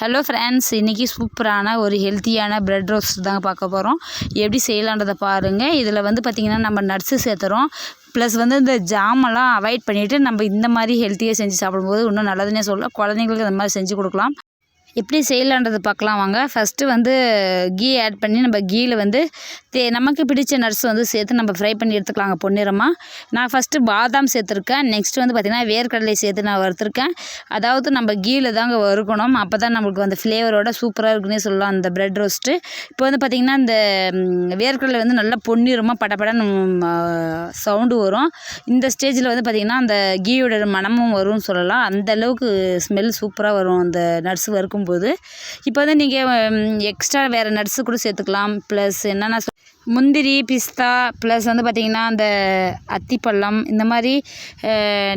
Hello friends இன்றைக்கி சூப்பரான ஒரு ஹெல்த்தியான ப்ரெட் ரோஸ்ட் தாங்க பார்க்க போகிறோம் எப்படி செய்யலான்றதை பாருங்கள் இதில் வந்து பார்த்திங்கன்னா நம்ம நட்ஸு சேர்த்துறோம். ப்ளஸ் வந்து இந்த ஜாமெல்லாம் அவாய்ட் பண்ணிவிட்டு நம்ம இந்த மாதிரி ஹெல்த்தியாக செஞ்சு சாப்பிடும்போது இன்னும் நல்லதுன்னே சொல்லலாம். குழந்தைங்களுக்கு இந்த மாதிரி செஞ்சு கொடுக்கலாம். எப்படி செய்யலான்றது பார்க்கலாம் வாங்க. ஃபஸ்ட்டு வந்து கீ ஆட் பண்ணி நம்ம கீயில் வந்து தே நமக்கு பிடிச்ச நட்ஸ் வந்து சேர்த்து நம்ம ஃப்ரை பண்ணி எடுத்துக்கலாங்க பொன்னிறமாக நான் ஃபஸ்ட்டு பாதாம் சேர்த்துருக்கேன். நெக்ஸ்ட்டு வந்து பார்த்திங்கன்னா வேர்க்கடலை சேர்த்து நான் வறுத்துருக்கேன். அதாவது நம்ம கீயில் தாங்க வறுக்கணும். அப்போ தான் நம்மளுக்கு அந்த ஃப்ளேவரோட சூப்பராக இருக்குன்னே சொல்லலாம் அந்த ப்ரெட் ரோஸ்ட்டு இப்போ வந்து பார்த்திங்கன்னா இந்த வேர்க்கடலை வந்து நல்லா பொன்னிறமாக படப்படன்னு சவுண்டு வரும். இந்த ஸ்டேஜில் வந்து பார்த்திங்கன்னா அந்த கீயோட மனமும் வரும்னு சொல்லலாம். அந்த அளவுக்கு ஸ்மெல் சூப்பராக வரும் அந்த நட்ஸ் வறுக்கும்போது இப்போ வந்து நீங்கள் எக்ஸ்ட்ரா வேறு நட்ஸு கூட சேர்த்துக்கலாம். ப்ளஸ் என்னென்ன முந்திரி பிஸ்தா ப்ளஸ் வந்து பார்த்திங்கன்னா அந்த அத்திப்பழம் இந்த மாதிரி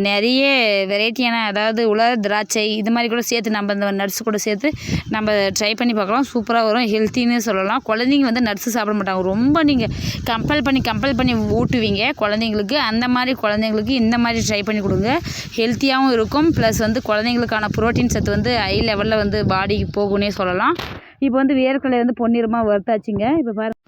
நிறைய வெரைட்டியான அதாவது உலர் திராட்சை இது மாதிரி கூட சேர்த்து நம்ம இந்த நட்ஸ் கூட சேர்த்து நம்ம ட்ரை பண்ணி பார்க்கலாம். சூப்பராக வரும். ஹெல்த்தின்னு சொல்லலாம். குழந்தைங்க வந்து நட்ஸு சாப்பிட மாட்டாங்க. ரொம்ப நீங்கள் கம்பல் பண்ணி கம்பல் பண்ணி ஊட்டுவீங்க குழந்தைங்களுக்கு. அந்த மாதிரி குழந்தைங்களுக்கு இந்த மாதிரி ட்ரை பண்ணி கொடுங்க. ஹெல்த்தியாகவும் இருக்கும். ப்ளஸ் வந்து குழந்தைங்களுக்கான புரோட்டீன் சத்து வந்து ஹை லெவலில் வந்து பாடிக்கு போகும்னே சொல்லலாம். இப்போ வந்து வேர்க்கடலை வந்து பொன்னிறமாக வறுத்தாச்சுங்க. இப்போ பாரு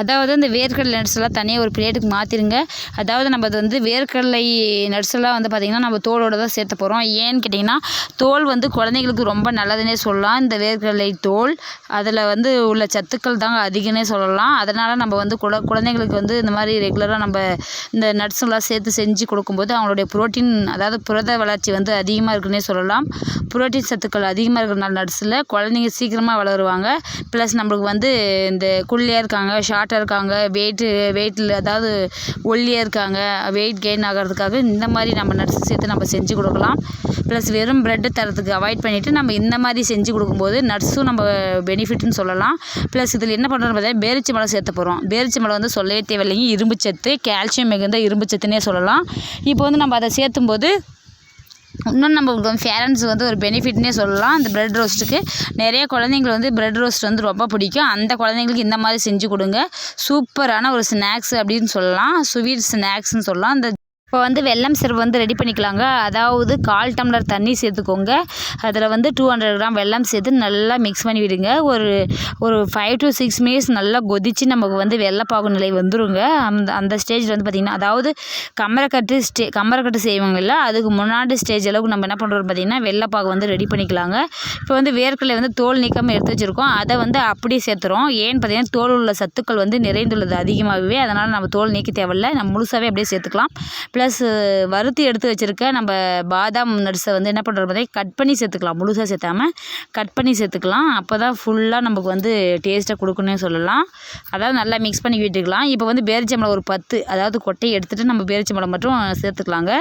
அதாவது இந்த வேர்க்கடலை நட்ஸ்லாம் தனியாக ஒரு பிளேட்டுக்கு மாற்றிடுங்க அதாவது நம்ம அது வந்து வேர்க்கடலை நட்ஸ் வந்து பார்த்திங்கன்னா நம்ம தோலோட தான் சேர்த்த போகிறோம் ஏன்னு கேட்டிங்கன்னா தோல் வந்து குழந்தைங்களுக்கு ரொம்ப நல்லதுன்னே சொல்லலாம். இந்த வேர்க்கடலை தோல் அதில் வந்து உள்ள சத்துக்கள் தாங்க அதிகம்னே சொல்லலாம். அதனால் நம்ம வந்து குழ குழந்தைங்களுக்கு வந்து இந்த மாதிரி ரெகுலராக நம்ம இந்த nuts சேர்த்து செஞ்சு கொடுக்கும்போது அவங்களுடைய புரோட்டீன் அதாவது புரத வளர்ச்சி வந்து அதிகமாக இருக்குன்னே சொல்லலாம். புரோட்டீன் சத்துக்கள் அதிகமாக இருக்கிறனால நட்ஸில் குழந்தைங்க சீக்கிரமாக வளருவாங்க. ப்ளஸ் நம்மளுக்கு வந்து இந்த குள்ளையாக இருக்காங்க ஃபேட்டாக இருக்காங்க வெயிட்டு வெயிட்டில் அதாவது ஒல்லியாக இருக்காங்க வெயிட் கெயின் ஆகிறதுக்காக இந்த மாதிரி நம்ம நட்ஸ் சேர்த்து நம்ம செஞ்சு கொடுக்கலாம். ப்ளஸ் வெறும் ப்ரெட்டு தரத்துக்கு அவாய்ட் பண்ணிவிட்டு நம்ம இந்த மாதிரி செஞ்சு கொடுக்கும்போது நட்ஸும் நம்ம பெனிஃபிட்னு சொல்லலாம். ப்ளஸ் இதில் என்ன பண்ணுறோம் பார்த்தா பேரிச்சி மலை சேர்த்து போகிறோம் பேரிச்சி மலை வந்து சொல்லவே தேவையில்லைங்க. இரும்பு சத்து கால்சியம் மிகுந்த இரும்பு சத்துன்னே சொல்லலாம். இப்போ வந்து நம்ம அதை சேர்த்தும்போது இன்னும் நம்மளுக்கு வந்து பேரண்ட்ஸ் வந்து ஒரு பெனிஃபிட்னே சொல்லலாம். அந்த ப்ரெட் ரோஸ்ட்டுக்கு நிறைய குழந்தைங்களுக்கு வந்து ப்ரெட் ரோஸ்ட் வந்து ரொம்ப பிடிக்கும். அந்த குழந்தைங்களுக்கு இந்த மாதிரி செஞ்சு கொடுங்க. சூப்பரான ஒரு ஸ்நாக்ஸ் அப்படின்னு சொல்லலாம். ஸ்வீட் ஸ்நாக்ஸ்னு சொல்லலாம். இந்த இப்போ வந்து வெல்லம் சிறப்பு வந்து ரெடி பண்ணிக்கலாங்க. அதாவது கால் டம்ளர் தண்ணி சேர்த்துக்கோங்க. அதில் வந்து டூ ஹண்ட்ரட் கிராம் வெல்லம் சேர்த்து நல்லா மிக்ஸ் பண்ணி விடுங்க. ஒரு ஒரு ஃபைவ் டு சிக்ஸ் மினிட்ஸ் நல்லா கொதித்து நமக்கு வந்து வெள்ளைப்பாகு நிலை வந்துருங்க. அந்த அந்த ஸ்டேஜில் வந்து பார்த்திங்கன்னா அதாவது கம்மரக்கட்டு ஸ்டே கம்மரக்கட்டு செய்வாங்கல்ல அதுக்கு முன்னாடி ஸ்டேஜ் அளவுக்கு நம்ம என்ன பண்ணுறோம் பார்த்திங்கன்னா வெள்ளைப்பாகு வந்து ரெடி பண்ணிக்கலாங்க. இப்போ வந்து வேர்க்கடலை வந்து தோல் நீக்காமல் எடுத்து வச்சுருக்கோம். அதை வந்து அப்படியே சேர்த்துறோம். ஏன்னு பார்த்திங்கன்னா தோல் உள்ள சத்துக்கள் வந்து நிறைந்துள்ளது அதிகமாகவே. அதனால் நம்ம தோல் நீக்க தேவையில்லை. நம்ம முழுசாகவே அப்படியே சேர்த்துக்கலாம். ப்ளஸ் வறுத்து எடுத்து வச்சுருக்க நம்ம பாதாம் நட்ஸை வந்து என்ன பண்ணுறோம் பார்த்தீங்கன்னா கட் பண்ணி சேர்த்துக்கலாம். முழுசாக சேர்த்தாம கட் பண்ணி சேர்த்துக்கலாம். அப்போ தான் ஃபுல்லாக நமக்கு வந்து டேஸ்ட்டாக கொடுக்குன்னே சொல்லலாம். அதாவது நல்லா மிக்ஸ் பண்ணி விட்டுக்கலாம். இப்போ வந்து பேரிச்சம்பழம் ஒரு பத்து. அதாவது கொட்டையை எடுத்துகிட்டு நம்ம பேரிச்சம்பழம் மட்டும் சேர்த்துக்கலாங்க.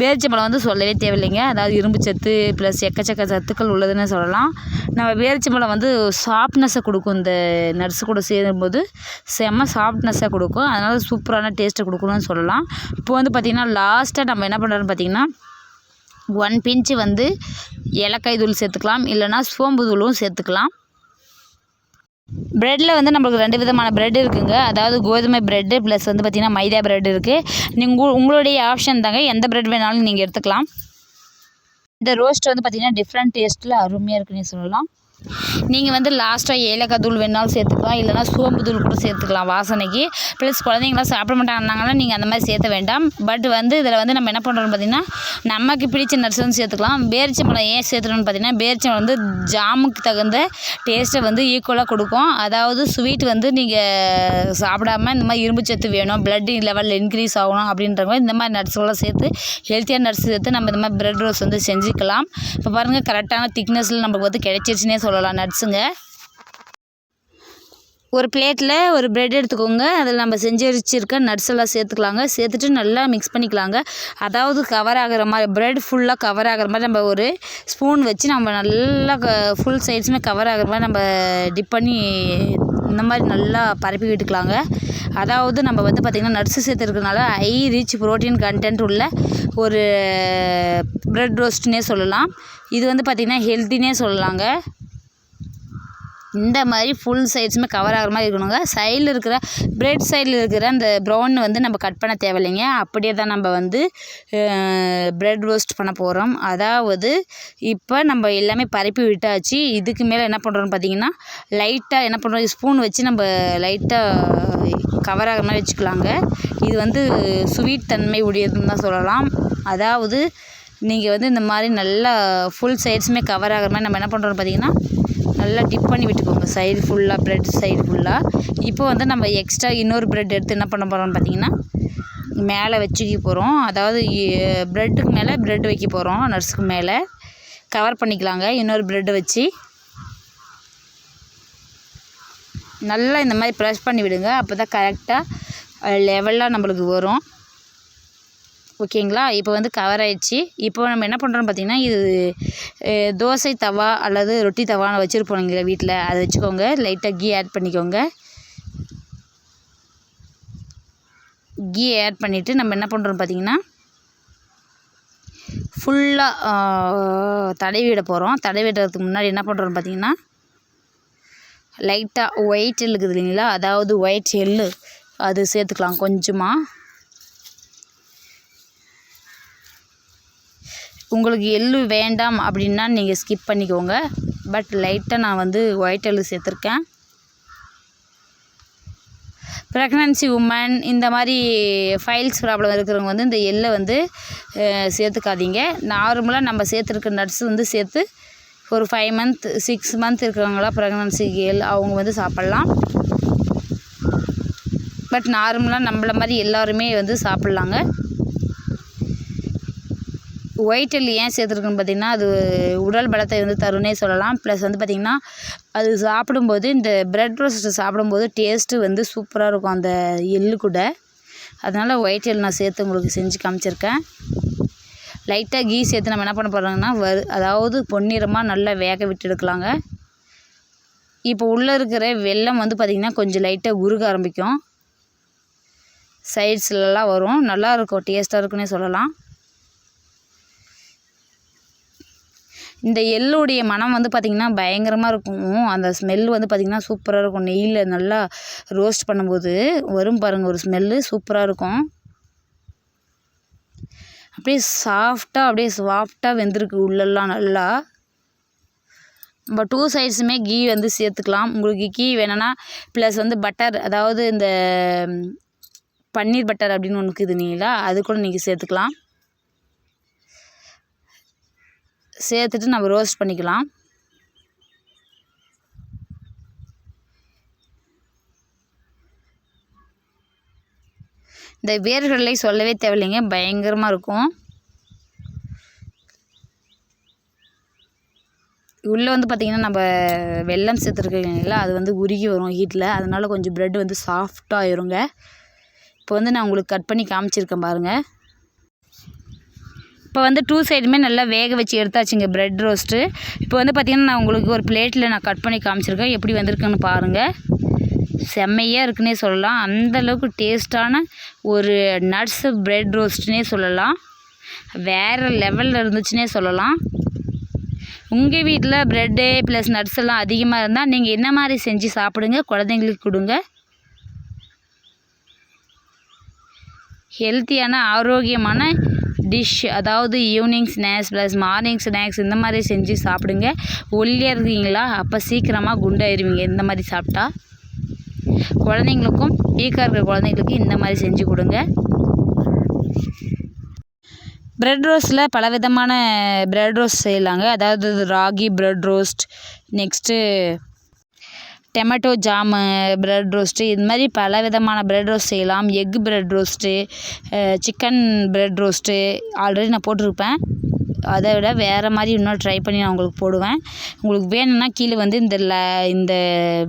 பேரிச்சம்பழம் வந்து சொல்லவே தேவையில்லைங்க. அதாவது இரும்பு சத்து ப்ளஸ் எக்கச்சக்க சத்துக்கள் உள்ளதுன்னு சொல்லலாம். நம்ம பேரிச்சம்பழம் வந்து சாஃப்ட்னஸை கொடுக்கும். இந்த நர்ஸு கூட சேரும்போது செம்ம சாஃப்ட்னஸாக கொடுக்கும். அதனால் சூப்பரான டேஸ்ட்டை கொடுக்கணும்னு சொல்லலாம். இப்போ வந்து பார்த்திங்கன்னா லாஸ்ட்டாக நம்ம என்ன பண்ணுறோன்னு பார்த்திங்கன்னா ஒன் பிஞ்சு வந்து ஏலக்காய் தூள் சேர்த்துக்கலாம். இல்லைன்னா சோம்பு தூளும் சேர்த்துக்கலாம். ப்ரெட்டில் வந்து நம்மளுக்கு ரெண்டு விதமான ப்ரெட் இருக்குங்க. அதாவது கோதுமை ப்ரெட்டு ப்ளஸ் வந்து பார்த்திங்கன்னா மைதா ப்ரெட் இருக்குது நீங்கள் உங்களுடைய ஆப்ஷன் தாங்க எந்த ப்ரெட் வேணாலும் நீங்கள் எடுத்துக்கலாம். இந்த ரோஸ்ட் வந்து பார்த்திங்கன்னா டிஃப்ரெண்ட் டேஸ்ட்டில் அருமையாக இருக்குன்னு சொல்லலாம். நீங்கள் வந்து லாஸ்ட்டாக ஏலக்காய் தூள் வேணாலும் சேர்த்துக்கலாம். இல்லைனா சோம்பு தூள் கூட சேர்த்துக்கலாம் வாசனைக்கு. ப்ளஸ் குழந்தைங்களாம் சாப்பிட மாட்டாங்கன்னாங்கன்னா நீங்கள் அந்த மாதிரி சேர்த்த வேண்டாம். பட் வந்து இதில் வந்து நம்ம என்ன பண்ணுறோம்னு பார்த்தீங்கன்னா நமக்கு பிடிச்ச நட்ஸ் வந்து சேர்த்துக்கலாம். பேரிச்சம்பழம் ஏன் சேர்த்துறோம்னு பார்த்தீங்கன்னா பேரிச்சம்பழம் வந்து ஜாமுக்கு தகுந்த டேஸ்ட்டை வந்து ஈக்குவலாக கொடுக்கும். அதாவது ஸ்வீட் வந்து நீங்கள் சாப்பிடாம இந்த மாதிரி இரும்பு சத்து வேணும் blood லெவல் இன்க்ரீஸ் ஆகணும் அப்படின்றவங்க இந்த மாதிரி நட்ஸ்லாம் சேர்த்து ஹெல்த்தியான நட்ஸ் சேர்த்து நம்ம இந்த மாதிரி பிரெட் ரோஸ் வந்து செஞ்சுக்கலாம். இப்போ பாருங்கள் கரெக்டான திக்னஸில் நமக்கு வந்து கிடைச்சிருச்சுனே சொல்லலாம். நட்ஸுங்க. ஒரு பிளேட்டில் ஒரு பிரெட் எடுத்துக்கோங்க. அதில் நம்ம செஞ்சு வச்சுருக்க நட்ஸ் எல்லாம் சேர்த்துக்கலாங்க. சேர்த்துட்டு நல்லா மிக்ஸ் பண்ணிக்கலாங்க. அதாவது கவர் ஆகிற மாதிரி பிரெட் ஃபுல்லாக கவர் ஆகிற மாதிரி நம்ம ஒரு ஸ்பூன் வச்சு நம்ம நல்லா ஃபுல் சைட்ஸுமே கவர் ஆகிற மாதிரி நம்ம டிப் பண்ணி இந்த மாதிரி நல்லா பரப்பி விட்டுக்கலாங்க. அதாவது நம்ம வந்து பார்த்திங்கன்னா நட்ஸு சேர்த்துருக்கனால ஹை ரிச் ப்ரோட்டீன் கண்டென்ட் உள்ள ஒரு ப்ரெட் ரோஸ்ட்னே சொல்லலாம். இது வந்து பார்த்திங்கன்னா ஹெல்த்தினே சொல்லலாங்க. இந்த மாதிரி ஃபுல் சைட்ஸுமே கவர் ஆகிற மாதிரி இருக்கணுங்க. சைடில் இருக்கிற பிரெட் சைடில் இருக்கிற அந்த ப்ரௌன் வந்து நம்ம கட் பண்ண தேவையில்லைங்க. அப்படியே தான் நம்ம வந்து பிரெட் ரோஸ்ட் பண்ண போகிறோம் அதாவது இப்போ நம்ம எல்லாமே பரப்பி விட்டாச்சு. இதுக்கு மேலே என்ன பண்ணுறோம்னு பார்த்தீங்கன்னா லைட்டாக என்ன பண்ணுறோம் ஸ்பூன் வச்சு நம்ம லைட்டாக கவர் ஆகிற மாதிரி வச்சுக்கலாங்க. இது வந்து ஸ்வீட் தன்மை உடையதுன்னு தான் சொல்லலாம். அதாவது நீங்கள் வந்து இந்த மாதிரி நல்லா ஃபுல் சைட்ஸுமே கவர் ஆகிற மாதிரி நம்ம என்ன பண்ணுறோம் பார்த்தீங்கன்னா நல்லா டிப் பண்ணி விட்டுக்கோங்க. சைடு ஃபுல்லாக ப்ரெட் சைடு ஃபுல்லாக இப்போ வந்து நம்ம எக்ஸ்ட்ரா இன்னொரு ப்ரெட் எடுத்து என்ன பண்ண போகிறோம்னு பார்த்தீங்கன்னா மேலே வச்சுக்க போகிறோம் அதாவது ப்ரெட்டுக்கு மேலே ப்ரெட் வைக்க போகிறோம் நர்ஸுக்கு மேலே. கவர் பண்ணிக்கலாங்க. இன்னொரு ப்ரெட்டை வச்சு. நல்லா இந்த மாதிரி ப்ரெஷ் பண்ணி விடுங்க. அப்போ தான் கரெக்டாக லெவலாக நம்மளுக்கு வரும். ஓகேங்களா? இப்போ வந்து கவர் ஆயிடுச்சு. இப்போ நம்ம என்ன பண்ணுறோம்னு பார்த்தீங்கன்னா இது தோசை தவா அல்லது ரொட்டி தவான்னு வச்சுருப்போம் நீங்கள் வீட்டில் அதை வச்சுக்கோங்க. லைட்டாக கீ ஆட் பண்ணிக்கோங்க. கீ ஆட் பண்ணிவிட்டு நம்ம என்ன பண்ணுறோம் பார்த்தீங்கன்னா ஃபுல்லாக தடவிட போகிறோம் தடவிடுறதுக்கு முன்னாடி என்ன பண்ணுறோம் பார்த்தீங்கன்னா லைட்டாக ஒயிட் இருக்குது இல்லைங்களா? அதாவது ஒயிட் எள்ளு. அது சேர்த்துக்கலாம் கொஞ்சமாக உங்களுக்கு எள்ளு வேண்டாம் அப்படின்னா நீங்கள் ஸ்கிப் பண்ணிக்கோங்க. பட் லைட்டாக நான் வந்து ஒயிட் எள்ளு சேர்த்துருக்கேன். ப்ரெக்னன்சி உமன் இந்த மாதிரி ஃபைல்ஸ் ப்ராப்ளம் இருக்கிறவங்க வந்து இந்த எள்ளை வந்து சேர்த்துக்காதீங்க. நார்மலாக நம்ம சேர்த்துருக்க நட்ஸ் வந்து சேர்த்து ஒரு ஃபைவ் மந்த் சிக்ஸ் மந்த் இருக்கிறவங்களா ப்ரெக்னன்சி எல் அவங்க வந்து சாப்பிட்லாம். பட் நார்மலாக நம்மள மாதிரி எல்லாருமே வந்து சாப்பிட்லாங்க. ஒயிட் எள் ஏன் சேர்த்துருக்குன்னு பார்த்தீங்கன்னா அது உடல் பலத்தை வந்து தரும்னே சொல்லலாம். ப்ளஸ் வந்து பார்த்திங்கன்னா அது சாப்பிடும்போது இந்த ப்ரெட் ரோஸ்ட் சாப்பிடும்போது டேஸ்ட்டு வந்து சூப்பராக இருக்கும். அந்த எள்ளு கூட. அதனால் ஒயிட் எள் நான் சேர்த்து உங்களுக்கு செஞ்சு காமிச்சிருக்கேன். லைட்டாக கீ சேர்த்து நம்ம என்ன பண்ண போகிறோங்கன்னா வறு அதாவது பொன்னிறமாக நல்லா வேக விட்டு எடுக்கலாங்க. இப்போ உள்ளே இருக்கிற வெள்ளம் வந்து பார்த்திங்கன்னா கொஞ்சம் லைட்டாக உருக ஆரம்பிக்கும். சைட்ஸ்லலாம் வரும். நல்லாயிருக்கும் டேஸ்ட்டாக இருக்குன்னே சொல்லலாம். இந்த எள்ளுடைய மனம் வந்து பார்த்திங்கன்னா பயங்கரமாக இருக்கும். அந்த ஸ்மெல் வந்து பார்த்திங்கன்னா சூப்பராக இருக்கும். நெய்யில் நல்லா ரோஸ்ட் பண்ணும்போது வரும் பாருங்கள் ஒரு ஸ்மெல்லு சூப்பராக இருக்கும். அப்படியே சாஃப்டாக அப்படியே சாஃப்டாக வெந்திருக்கு உள்ளெல்லாம் நல்லா. நம்ம டூ சைட்ஸுமே கீ வந்து சேர்த்துக்கலாம். உங்களுக்கு கீ வேணும்னா ப்ளஸ் வந்து பட்டர் அதாவது இந்த பன்னீர் பட்டர் அப்படின்னு ஒன்று இருக்குது இல்லைங்களா? அது கூட நீங்கள் சேர்த்துக்கலாம். சேர்த்துட்டு நம்ம ரோஸ்ட் பண்ணிக்கலாம். இந்த வேர்களை சொல்லவே தேவையில்லைங்க பயங்கரமாக இருக்கும். உள்ளே வந்து பார்த்திங்கன்னா நம்ம வெல்லம் சேர்த்துருக்கீங்களா அது வந்து உருகி வரும் ஹீட்டில் அதனால் கொஞ்சம் ப்ரெட் வந்து சாஃப்டாக ஆயிருங்க இப்போ வந்து நான் உங்களுக்கு கட் பண்ணி காமிச்சிருக்கேன் பாருங்கள் இப்போ வந்து டூ சைடுமே நல்லா வேக வச்சு எடுத்தாச்சுங்க ப்ரெட் ரோஸ்ட்டு இப்போ வந்து பார்த்திங்கன்னா நான் உங்களுக்கு ஒரு பிளேட்டில் நான் கட் பண்ணி காமிச்சிருக்கேன். எப்படி வந்திருக்குன்னு பாருங்கள் செம்மையாக இருக்குன்னே சொல்லலாம். அந்த அளவுக்கு டேஸ்ட்டான ஒரு நட்ஸ் ப்ரெட் ரோஸ்ட்னே சொல்லலாம். வேறு லெவலில் இருந்துச்சுன்னே சொல்லலாம். உங்கள் வீட்டில் ப்ரெட்டு ப்ளஸ் நட்ஸ் எல்லாம் அதிகமாக இருந்தால் நீங்கள் என்ன மாதிரி செஞ்சு சாப்பிடுங்க? குழந்தைங்களுக்கு கொடுங்க. ஹெல்த்தியான ஆரோக்கியமான டிஷ் அதாவது evening snacks plus morning snacks இந்த மாதிரி செஞ்சு சாப்பிடுங்க. ஒல்லியாக இருக்கீங்களா? அப்போ சீக்கிரமாக குண்டாயிருவீங்க இந்த மாதிரி சாப்பிட்டா. குழந்தைங்களுக்கும் வீக்காக இருக்கிற குழந்தைங்களுக்கு இந்த மாதிரி செஞ்சு கொடுங்க. ப்ரெட் ரோஸ்ட்டில் பலவிதமான ப்ரெட் ரோஸ்ட் செய்யலாங்க. அதாவது ragi bread roast next tomato jam bread roast இது மாதிரி பல விதமான ப்ரெட் ரோஸ்ட் செய்யலாம் egg bread roast chicken bread roast already நான் போட்டிருப்பேன். அதை விட வேறு மாதிரி இன்னும் ட்ரை பண்ணி நான் உங்களுக்கு போடுவேன். உங்களுக்கு வேணும்னா கீழே வந்து இந்த ல இந்த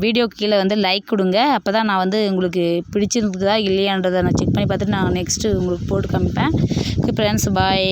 வீடியோ கீழே வந்து லைக் கொடுங்க. அப்போ தான் நான் வந்து உங்களுக்கு பிடிச்சிருக்குதா இல்லையான்றதை நான் செக் பண்ணி பார்த்துட்டு நான் நெக்ஸ்ட்டு உங்களுக்கு போட்டு காமிப்பேன். Friends bye